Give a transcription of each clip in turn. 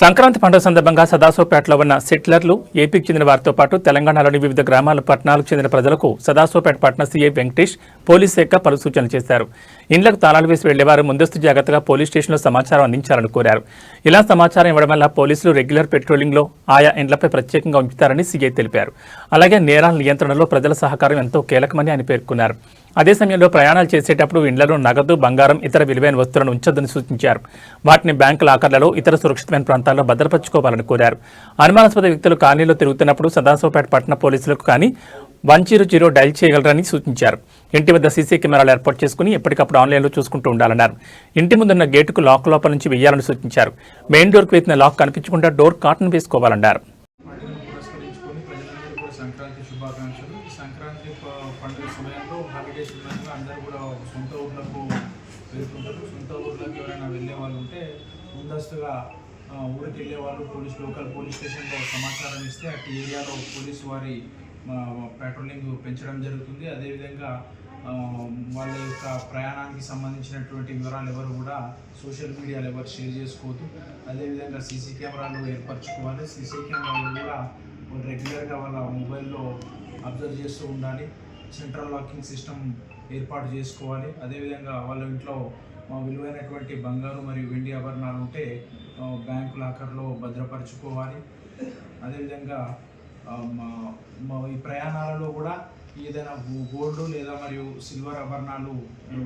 సంక్రాంతి పండుగ సందర్భంగా సదాశివపేటలో ఉన్న సెటిలర్లు ఏపీకి చెందిన వారితో పాటు తెలంగాణలోని వివిధ గ్రామాల పట్టణాలకు చెందిన ప్రజలకు సదాశివపేట పట్టణ సీఐ వెంకటేష్ పోలీస్ శాఖ పలు సూచనలు చేశారు. ఇండ్లకు తాళాలు వేసి వెళ్ళేవారు ముందస్తు జాగ్రత్తగా పోలీస్ స్టేషన్లో సమాచారం అందించాలని కోరారు. ఇలా సమాచారం ఇవ్వడం వల్ల పోలీసులు రెగ్యులర్ పెట్రోలింగ్లో ఆయా ఇండ్లపై ప్రత్యేకంగా ఉంచుతారని సీఐ తెలిపారు. అలాగే నేరాల నియంత్రణలో ప్రజల సహకారం ఎంతో కీలకమని ఆయన పేర్కొన్నారు. అదే సమయంలో ప్రయాణాలు చేసేటప్పుడు ఇండ్లలో నగదు బంగారం ఇతర విలువైన వస్తువులను ఉంచొద్దని సూచించారు. వాటిని బ్యాంకు లాకర్లలో ఇతర సురక్షితమైన ప్రాంతాల్లో భద్రపరచుకోవాలని కోరారు. అనుమానాస్పద వ్యక్తులు కాలనీలో తిరుగుతున్నప్పుడు సదాశివపేట పట్టణ పోలీసులకు కానీ వన్ జీరో జీరో డైల్ చేయగలరని సూచించారు. ఇంటి వద్ద సీసీ కెమెరాలు ఏర్పాటు చేసుకుని ఎప్పటికప్పుడు ఆన్లైన్లో చూసుకుంటూ ఉండాలన్నారు. ఇంటి ముందున్న గేటుకు లాక్ లోపల నుంచి వెయ్యాలని సూచించారు. మెయిన్ డోర్కు వేసిన లాక్ కనిపించకుండా డోర్ కాటన్ వేసుకోవాలన్నారు. సంక్రాంతి శుభాకాంక్షలు. సంక్రాంతి పండుగ సమయంలో హాలిడేస్ అందరూ కూడా సొంత ఊర్లకు వెళ్తుంటారు. సొంత ఊర్లకు ఎవరైనా వెళ్ళే వాళ్ళు ఉంటే ముందస్తుగా ఊరికి వెళ్ళే వాళ్ళు పోలీస్ లోకల్ పోలీస్ స్టేషన్లో సమాచారం ఇస్తే అటు ఏరియాలో పోలీసు వారి పెట్రోలింగ్ పెంచడం జరుగుతుంది. అదేవిధంగా వాళ్ళ యొక్క ప్రయాణానికి సంబంధించినటువంటి వివరాలు ఎవరు కూడా సోషల్ మీడియాలో ఎవరు షేర్ చేసుకోవద్దు. అదేవిధంగా సీసీ కెమెరాలు ఏర్పరచుకోవాలి. సీసీ కెమెరాలు కూడా రెగ్యులర్గా వాళ్ళ మొబైల్లో అబ్జర్వ్ చేస్తూ ఉండాలి. సెంట్రల్ లాకింగ్ సిస్టమ్ ఏర్పాటు చేసుకోవాలి. అదేవిధంగా వాళ్ళ ఇంట్లో విలువైనటువంటి బంగారు మరియు వెండి ఆభరణాలు ఉంటే బ్యాంకు లాకర్లో భద్రపరచుకోవాలి. అదేవిధంగా ఈ ప్రయాణాలలో కూడా ఏదైనా గోల్డ్ లేదా మరియు సిల్వర్ ఆభరణాలు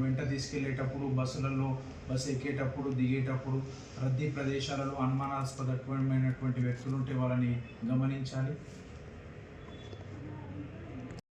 వెంట తీసుకెళ్ళేటప్పుడు బస్సులలో బస్సు ఎక్కేటప్పుడు దిగేటప్పుడు రద్దీ ప్రదేశాలలో అనుమానాస్పదమైనటువంటి వ్యక్తులు ఉంటే వాళ్ళని గమనించాలి.